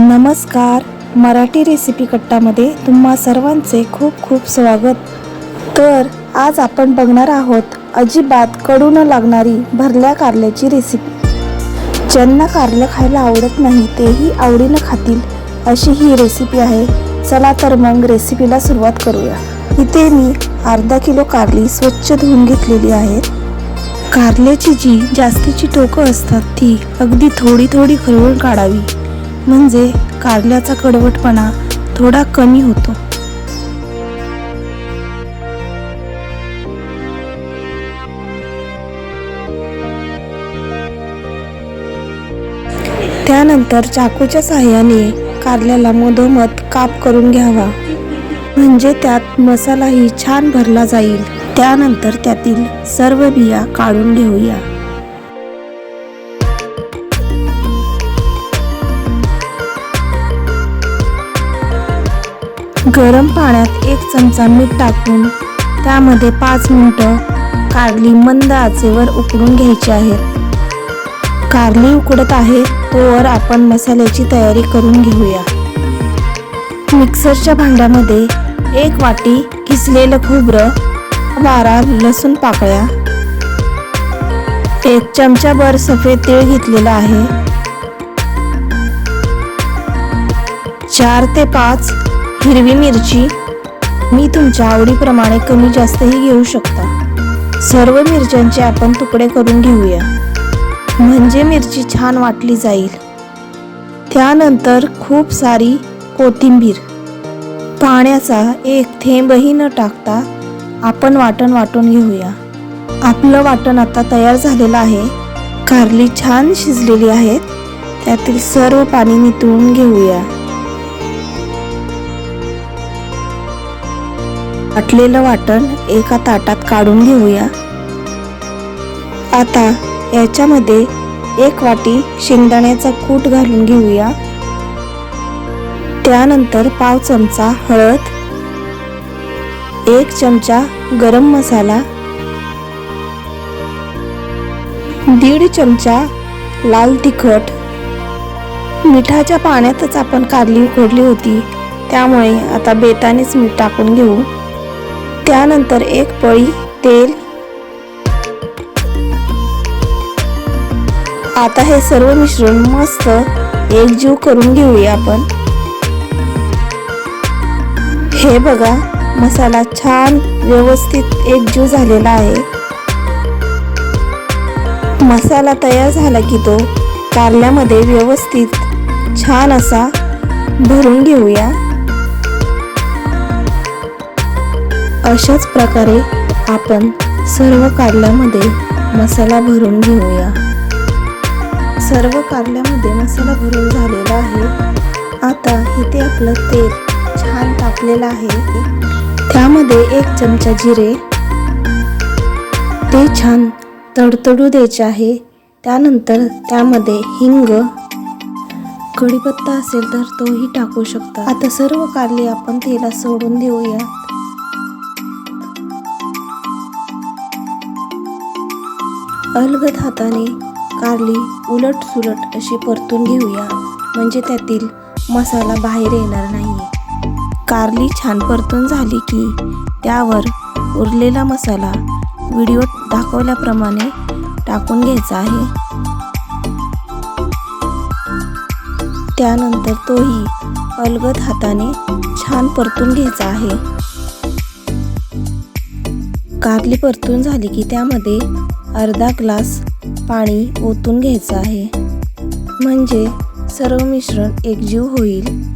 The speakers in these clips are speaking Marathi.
नमस्कार. मराठी रेसिपी कट्टामध्ये तुम्हा सर्वांचे खूप खूप स्वागत. तर आज आपण बघणार आहोत अजिबात कडू न लागणारी भरल्या कारल्याची रेसिपी ज्यांना कारलं खायला आवडत नाही तेही आवडीनं खातील अशी ही रेसिपी आहे. चला तर मग रेसिपीला सुरुवात करूया. इथे मी अर्धा किलो कारली स्वच्छ धुवून घेतलेली आहेत कारल्याची जी जास्तीची टोकं असतात ती अगदी थोडी थोडी खरवून काढावी. म्हणजे कारल्याचा कडवटपणा थोडा कमी होतो. त्यानंतर चाकूच्या साहाय्याने कारल्याला मधोमध काप करून घ्यावा. म्हणजे त्यात मसालाही छान भरला जाईल. त्यानंतर त्यातील सर्व बिया काढून घेऊया. गरम पाण्यात एक चमचा मीठ टाकून त्यामध्ये पाच मिनिटं कारली मंद आचेवर उकडून घ्यायची आहेत कारली उकडत आहे तोवर आपण मसाल्याची तयारी करून घेऊया. मिक्सरच्या भांड्यामध्ये एक वाटी किसलेलं खोबरं बारा लसूण पाकळ्या एक चमचाभर सफेद तीळ घेतलेला आहे. चार ते पाच हिरवी मिरची मी तुमच्या आवडीप्रमाणे कमी जास्तही घेऊ शकता. सर्व मिरच्यांचे आपण तुकडे करून घेऊया. म्हणजे मिरची छान वाटली जाईल. त्यानंतर खूप सारी कोथिंबीर. पाण्याचा एक थेंबही न टाकता आपण वाटण वाटून घेऊया. आपलं वाटण आता तयार झालेलं आहे. कारली छान शिजलेली आहेत. त्यातील सर्व पाणी नितळून घेऊया. वाटलेलं वाटण एका ताटात काढून घेऊया. आता याच्यामध्ये एक वाटी शेंगदाण्याचा कूट घालून घेऊया. त्यानंतर पाव चमचा हळद एक चमचा गरम मसाला दीड चमचा लाल तिखट. मिठाच्या पाण्यातच आपण कारली उकडली होती त्यामुळे आता बेतानेच मीठ टाकून घेऊ. त्यानंतर एक पळी तेल. आता हे सर्व मिश्रण मस्त एकजीव करून घेऊया आपण. हे बघा मसाला छान व्यवस्थित एकजीव झालेला आहे. मसाला तयार झाला की तो कारल्यामध्ये व्यवस्थित छान असा भरून घेऊया. अशाच प्रकारे आपण सर्व कारल्यामध्ये मसाला भरून घेऊया. सर्व कारल्यामध्ये मसाला भरून झालेला आहे. आता इथे आपलं तेल छान तापलेलं आहे. त्यामध्ये एक चमचा जिरे. ते छान तडतडू द्यायचे आहे. त्यानंतर त्यामध्ये हिंग. कढीपत्ता असेल तर तोही टाकू शकता. आता सर्व कारले आपण तेला सोडून देऊया. अलगद हाताने कारली उलट सुलट अशी परतून घेऊया. म्हणजे त्यातील मसाला बाहेर येणार नाही कारली छान परतून झाली की त्यावर उरलेला मसाला व्हिडिओत दाखवल्याप्रमाणे टाकून घ्यायचा आहे. त्यानंतर तोही अलगद हाताने छान परतून घ्यायचा आहे. कारली परतून झाली की त्यामध्ये अर्धा ग्लास पाणी ओतून घ्यायचं आहे. म्हणजे सर्व मिश्रण एकजीव होईल.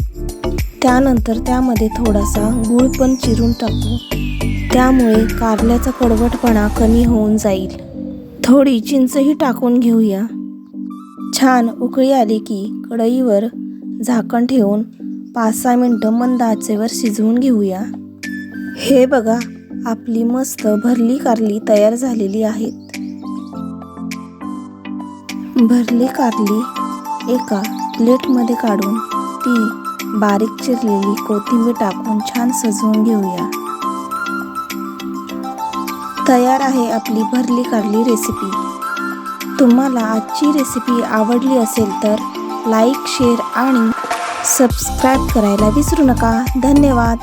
त्यानंतर त्यामध्ये थोडासा गूळ पण चिरून टाकू. त्यामुळे कारल्याचा कडवटपणा कमी होऊन जाईल. थोडी चिंचही टाकून घेऊया. छान उकळी आली की कढईवर झाकण ठेवून पाच सहा मिनटं मंद आचेवर शिजवून घेऊया. हे बघा आपली मस्त भरली कारली तयार झालेली आहेत. भरली कारली एका प्लेटमध्ये काढून ती बारीक चिरलेली कोथिंबीर टाकून छान सजवून घेऊया. तयार आहे आपली भरली कारली रेसिपी तुम्हाला आजची रेसिपी आवडली असेल तर लाईक शेअर आणि सबस्क्राईब करायला विसरू नका. धन्यवाद.